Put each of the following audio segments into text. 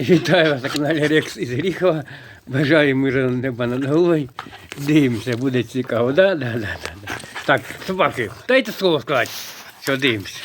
Вітаю вас на каналі Рекс із Гріхова. Бажаю миру неба над головою. Дивимося, буде цікаво. Да? Да, да, да. Так, собаки, дайте слово сказати. Що дивимося.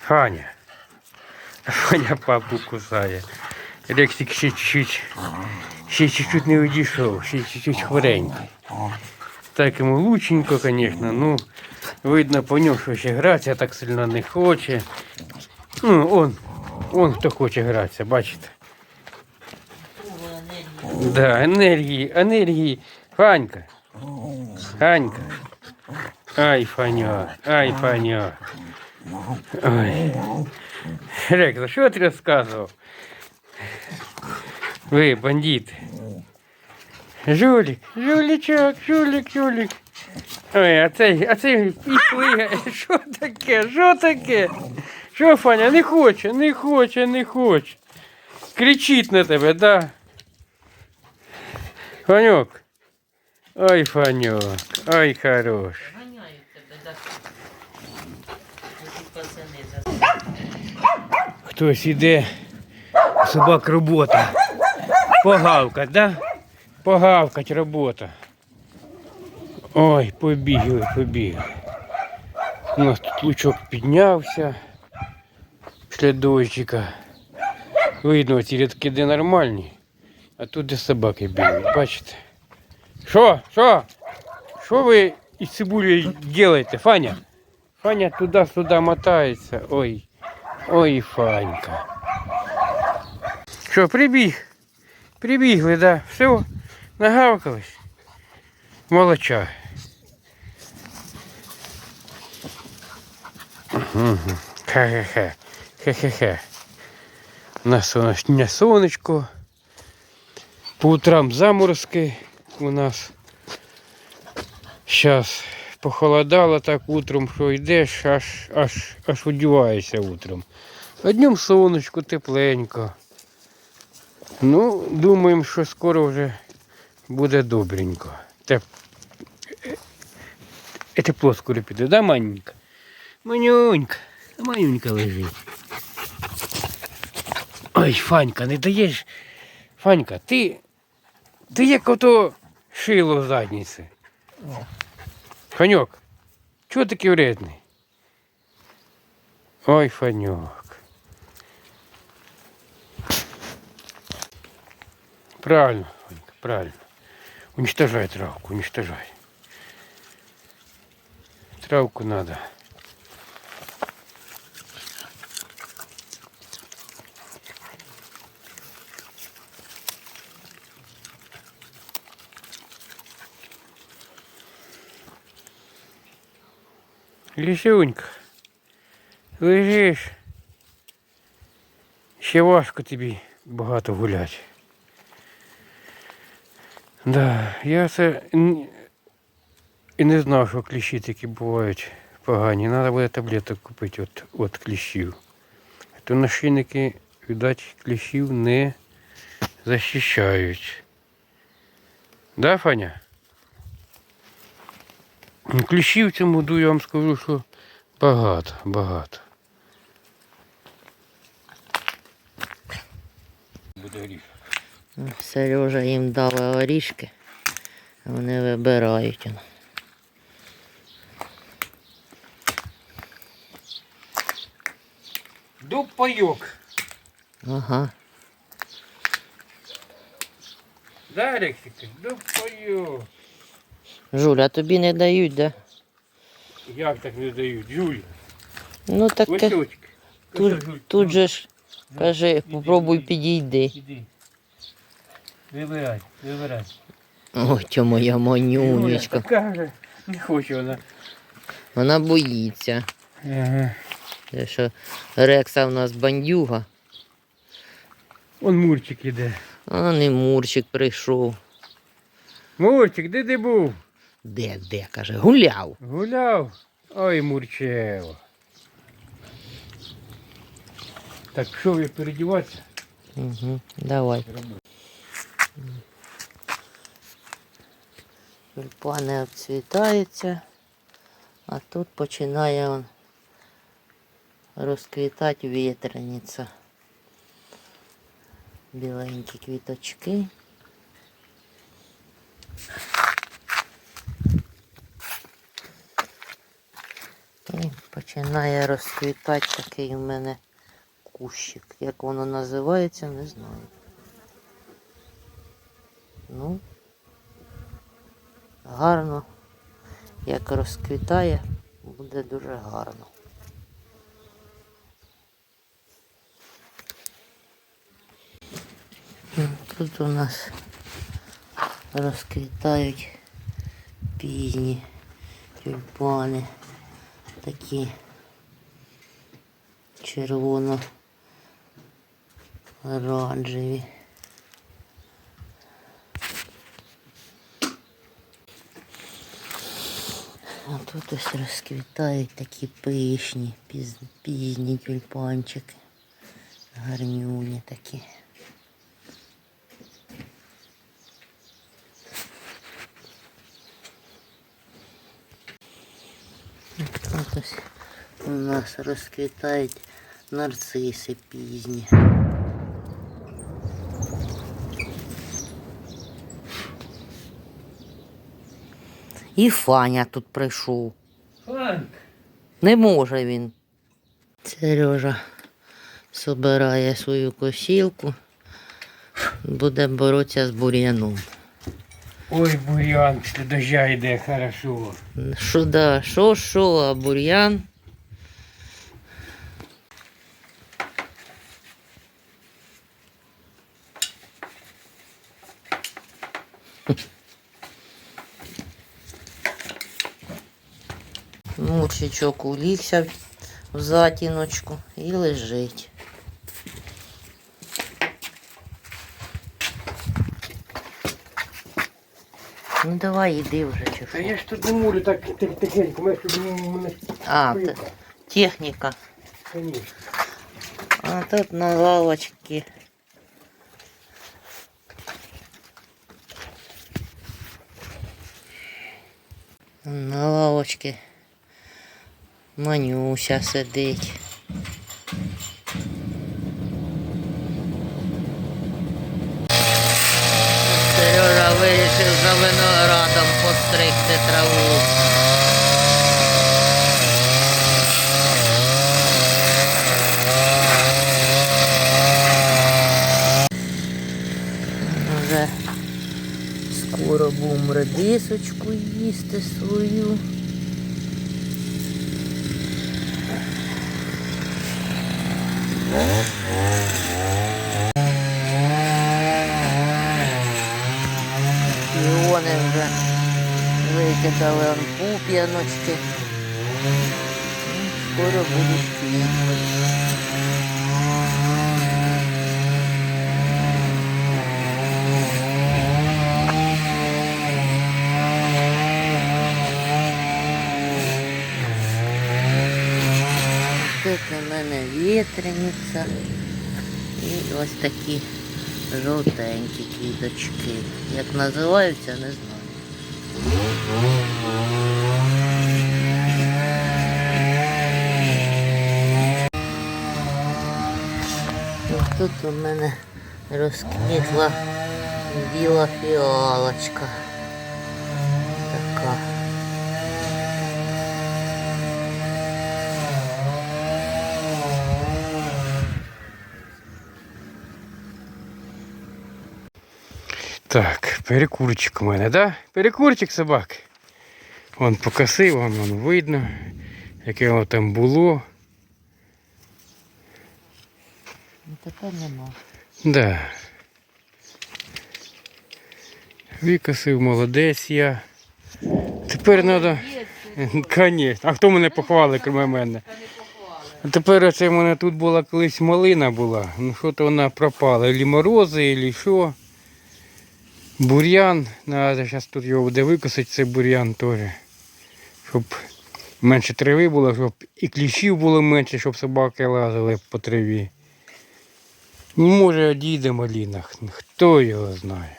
Фаня. Фаня папу кусає. Рексик ще чуть-чуть, ще чуть-чуть не одійшов, ще чуть-чуть хворенький. Так йому лученько, звісно, ну, видно по ньому, що ще гратися так сильно не хоче. Ну, он, он хто хоче гратися, бачите? Да, енергії, енергії. Фанька. Фанька. Ай, Фаня, ай, Фаня. Ой. Рекса, що ти розказував? Ви, бандити. Жулік, жулічок, жулік, жулік. Ой, а цей, а цей і. Що таке? Що таке? Що, Фаня, не хоче, не хоче, не хоче. Кричить на тебе, да? Фанюк. Ой, Фанюк, ой, хорош. Хтось іде, собак робота. Погавкать, да? Погавкать робота. Ой, побігли, побігли. У нас тут лучок піднявся після дощика. Видно, ці рядки де нормальні, а тут де собаки бігають, бачите? Що? Що? Що ви із цибулею робите, Фаня? Фаня туди-сюди мотається. Ой. Ой, Фанька. Що, прибіг? Прибігли, да? Все, нагавкались. Хе-хе-хе. Хе-хе-хе. У нас сонячне сонечко. По утрам заморозки у нас. Зараз похолодало так утром, що йдеш, аж, аж, аж одіваєшся утром. А днем сонечко, тепленько. Ну, думаємо, що скоро вже буде добренько. Теп... е, е, Тепло скоро піде, да, маненька? Манюнька, а манюнька лежить. Ой, Фанька, не даєш. Фанька, ти. Ти як ото шило в задниці. Фаньок, чого такий вредний? Ой, Фаньок. Правильно, Фанька, правильно. Уничтожай травку, уничтожай. Травку надо. Лисюнька, лежиш. Ще важко тобі багато гуляти. Да, я це і не знав, що кліщі такі бувають погані. Треба буде таблеток купити от, от кліщів. То нашийники, видать, кліщів не захищають. Да, Фаня? Кліщів цьому году я вам скажу, що багато, багато. Буде гріх. Сережа їм дали орішки. Вони вибирають. он. Дуб пайок. Ага. Да, Алексик? Дуб пайок. Жуля, тобі не дають, да? Як так не дають? Жуль. Ну так ти Васючка. тут, тут же ж каже, попробуй підійди. Іди. Вибирай, вибирай. Ой, тьо моя манюнечка. Каже, не хоче вона. Вона боїться. Ага. Те, що Рекса в нас бандюга, Он Мурчик іде. а не Мурчик прийшов. Мурчик, де ти був? Де, де, каже, гуляв. Гуляв. Ой, Мурчево. Так, що ви передіватися? Угу, давай. Тюльпани обцвітаються. А тут починає он розквітати вітряниця. Біленькі квіточки. І починає розквітати такий у мене кущик. Як воно називається, не знаю. Ну, гарно. Як розквітає, буде дуже гарно. Тут у нас розквітають пізні тюльпани, такі червоно-оранжеві. А тут ось розквітають такі пишні, піз, пізні тюльпанчики. Гарнюні такі. Тут ось у нас розквітають нарциси пізні. І Фаня тут прийшов. Фанк. Не може він. Сережа собирає свою косілку, буде боротися з бур'яном. Ой, бурян, що дождя йде, хорошо. Що да, що, що, а бур'ян. Мучичок улігся в затіночку і лежить. Ну давай іди вже чи Та що. я ж тут не можу так тих- тихенько, мене щоб ну, мене А, пилка. т- техніка. Конечно. А тут на лавочке. На лавочці Манюся сидить. Сережа вирішив за виноградом постригти траву. Скоро будемо редисочку їсти свою. І вони вже пуп'яночки. Ну, Скоро будуть квітнути. Тут у мене вітряниця і ось такі жовтенькі квіточки. Як називаються, не знаю. І Тут у мене розквітла біла фіалочка. Така. Так, перекурчик у мене, да? Перекурчик собак. Вон покосив, вон видно, яке воно там було. Ну, Тепер нема. Да. Викосив, молодець я. Тепер треба. Конечно. А хто мене похвалить, крім мене? А тепер оце в мене тут була колись малина була. Ну що то вона пропала. Ілі морози, ілі що. Бур'ян. Надо зараз тут його буде викосити, цей бур'ян теж. Щоб менше трави було, щоб і кліщів було менше, щоб собаки лазили по траві. Ну, може, одійде маліна, хто його знає.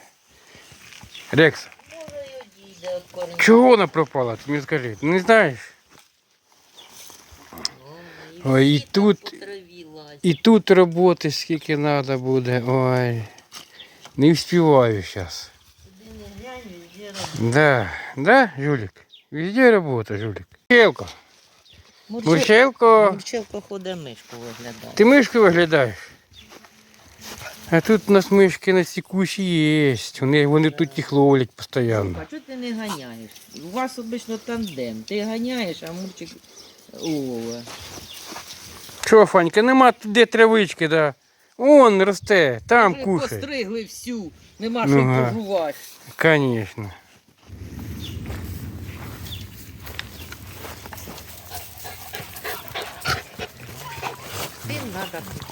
Рекс, Може й одійде від коріння. чого вона пропала? Ти мені скажи, ти не знаєш? Ой, і Діти тут- по траві лазять. І тут роботи скільки треба буде. Ой. Не вспіваю зараз. Куди не глянь, везде робота. Да, да, Жулик? Везде робота, Жулик. Мурчелко, Мурчел- Мурчелко, Мурчелко ходить мишку виглядає. ти мишку виглядаєш? А тут у нас мишки на ці кущі є. Вони, вони тут їх ловлять постійно. А чого ти не ганяєш? У вас обично тандем. Ти ганяєш, а мурчик улове. Що, Фанька, нема тут де травички, да? Он росте, там Вже кушай. Постригли всю, нема Ну, що га. пожувати. Конечно. Тим треба туди.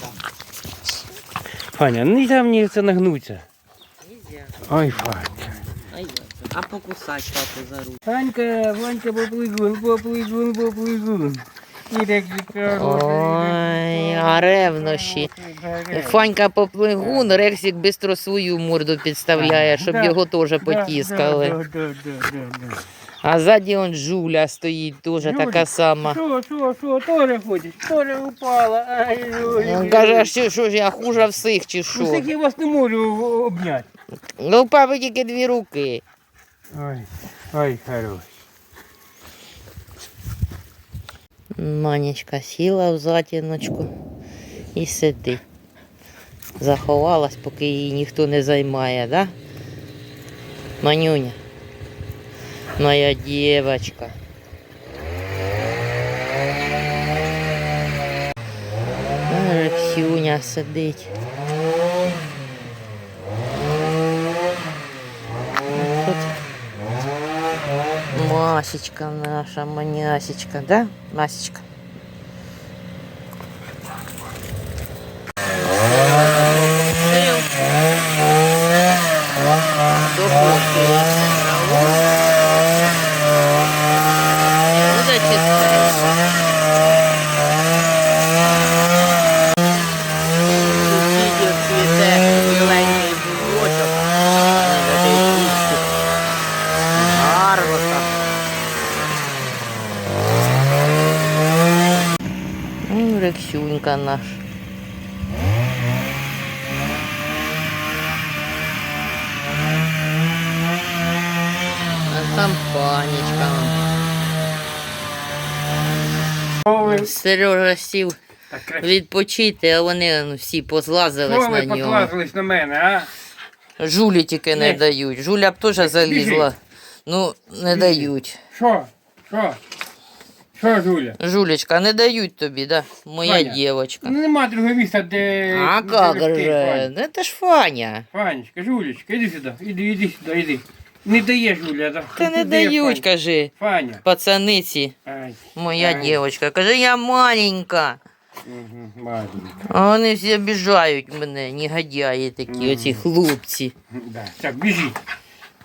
Фаня, не дай мені це нагнуться. Нельзя. Ой, Фанька. А як? А покусать папу за руку. Фанька, Фанька, поплигун, поплигун, поплигун. І так Ой, а ревнощі. Фанька поплигун, Рексик бистро свою морду підставляє, щоб його теж потіскали. А ззаді он Жуля стоїть, теж Жуля? така сама. Що, що, що, теж ходить, теж упала. Ай, Він каже, а що, що ж я хуже всіх чи що? Усіх я вас не можу обняти. Ну, у папи тільки дві руки. Ой, ой, хорош. Манечка сіла в затіночку і сидить. Заховалась, поки її ніхто не займає, да? Манюня. Моя дівчинка. Рексюня сидить. Тут Масечка наша, манясечка, да? Масечка. Панечка. Сережа сів відпочити, а вони ну, всі позлазились Що на нього. на мене, а? Жулі тільки не Ні. дають. Жуля б теж залізла. Ну, не Біжи. дають. Що? Що? Що, Жуля? Жулечка, не дають тобі, да? Моя Фаня. дівчинка. Ну, нема другого місця, де... А как же? Ну, это ж Фаня. Фанечка, Жулечка, іди сюди, іди, іди сюди, іди. Не дає Жуля, да? Та не дають, кажи, Фаня. пацаниці. Ай, Моя Ай. дівчинка. Каже, я маленька. угу, маленька. А вони всі обіжають мене, негодяї такі, Мгм. оці хлопці. Да. Так, біжи.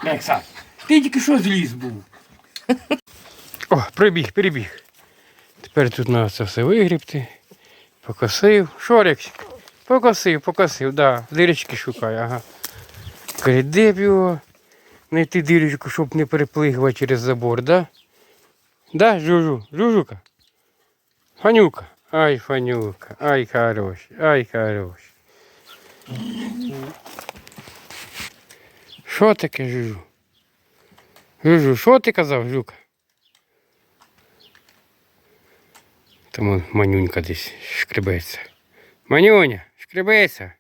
Лекса, ти тільки що зліз був. О, прибіг, прибіг. Тепер тут треба це все вигрібти. Покосив. Що, Рексик? Покосив, покосив, да. Дирочки шукає, ага. Каже, його знайти дирочку, щоб не переплигувати через забор, да? Да, Жужу, Жужука? Фанюка. Ай, Фанюка, ай, хорош, ай, хорош. Що таке, Жужу? Жужу, що ти казав, Жука? Там он манюнька десь шкребеться. Манюня, шкребеться.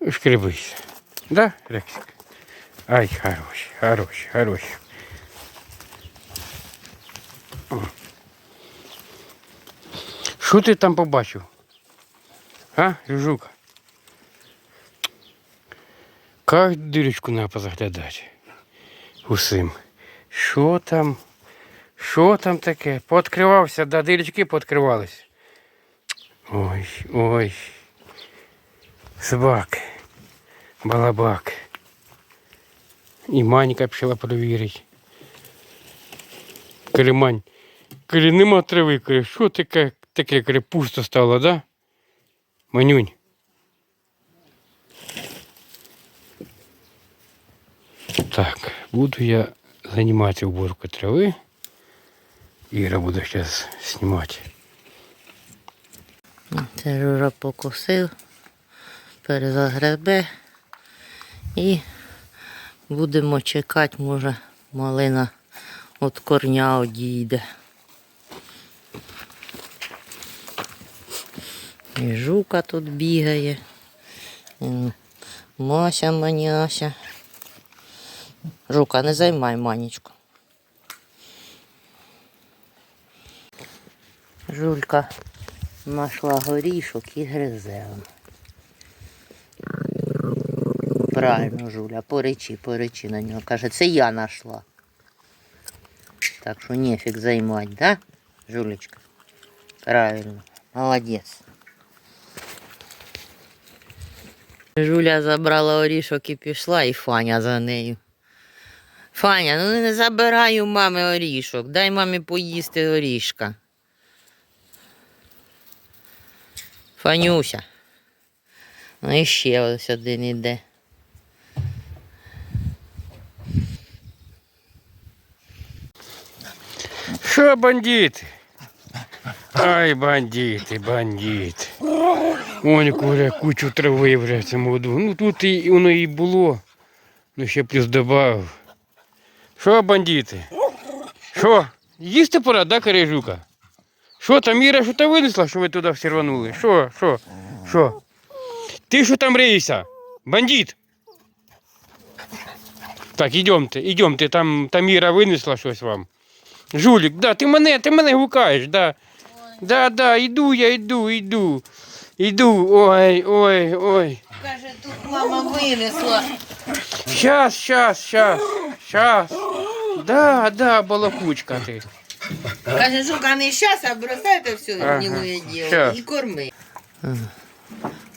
Ну, Шкребися. Да, Рексик? Ай, хороший, хороший. О. Що ти там побачив? А, Жужука? Как дырочку надо позаглядати. Усім. Що там? Що там таке? Пооткривався, да, дирочки пооткривались. Ой, ой. Собак. Балабак. І Манька пішла перевірити. Каже, Мань, каже, нема трави, каже, що таке, таке, каже, пусто стало, да? Манюнь. Так, буду я заниматься уборкой травы. Ира буду сейчас снимать. Це Жура покосив, перезагребе і будемо чекати, може малина від корня одійде. І жука тут бігає. Мася маняся. Жука, не займай манічку. Жулька знайшла горішок і гризе. он. Правильно, Жуля, поречи, поречи на нього. Каже, це я знайшла. Так що нефіг займати, да, Жулечка? Правильно, молодець. Жуля забрала орішок і пішла, і Фаня за нею. Фаня, ну не забирай у мами орішок, дай мамі поїсти орішка. Фанюся. Ну і ще ось один іде. Що бандити? Ай, бандити, бандити. Вон куре, кучу трави вже в цьому году. Ну тут і воно і було. Ну ще плюс добавив. Що, бандити? Що? Їсти пора, да, Карежука? Що там, Іра, що ти винесла, що ви туди всі рванули? Що, що, що? Ти що там риєшся? Бандит? Так, ідемте, ідемте, там, там Іра винесла щось вам. Жулік, да, ти мене, ти мене гукаєш, да. Да, да, іду, я йду, йду. Іду, ой, ой, ой. Каже, тут мама винесла. Щас, щас, щас, щас. Да, да, балакучка ти. Каже, жука не щас, а бросайте все Ага, гнилое діло щас. і корми.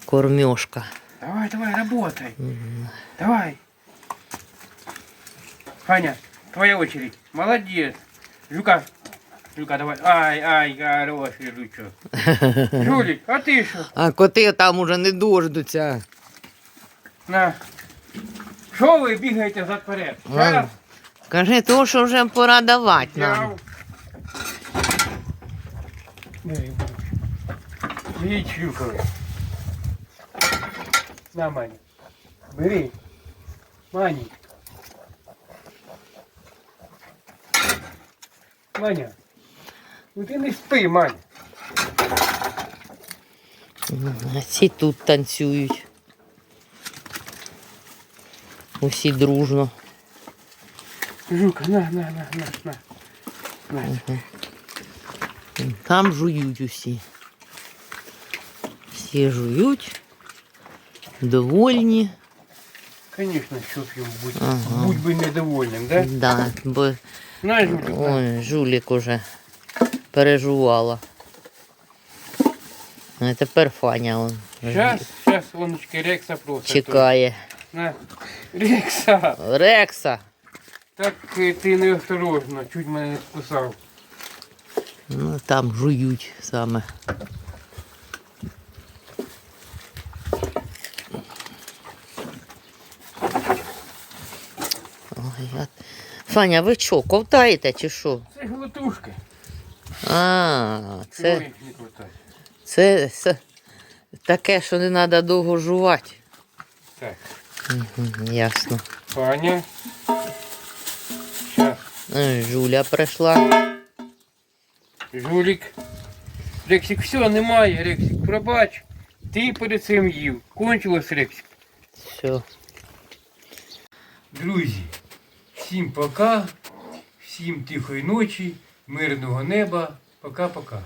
Кормежка. Давай, давай, работай. Давай. Фаня, твоя очередь. Молодец. Жука, Жука, давай. Ай, ай, хороший жучок. Жулик, а ти що? А коти там уже не дождуться. На. Що ви бігаєте за вперед? Ладно. Кажи, то, що вже пора давати нам. Взяв. Їй. На, Маня. Бери. Мані. Маня. Ну ти не спи, Маня. А ці тут танцюють. Усі дружно. Жука, на, на, на, на, на. на. Там жують усі. Всі жують. Довольні. Конечно, що б йому бути. Ага. Будь би недовольним, да? Да, бо На, ой, жулік уже пережувала. А тепер Фаня он Сейчас, сейчас, Оночка, Рекса просто. чекає. На. Рекса. Рекса. Так е, ти неосторожно, чуть мене не списав. Ну там жують саме. Ой, я... Фаня, ви що, ковтаєте чи що? Це глотушки. А, це, їх не хватає? це, це таке, що не треба довго жувати. Так, Мгм, Ясно. Фаня. Сейчас. Е, Жуля прийшла. Жулік. Рексик, все, немає, Рексик, пробач. Ти перед цим їв. Кончилось, Рексик. Все. Друзі, всім пока, всім тихої ночі, мирного неба. Пока-пока.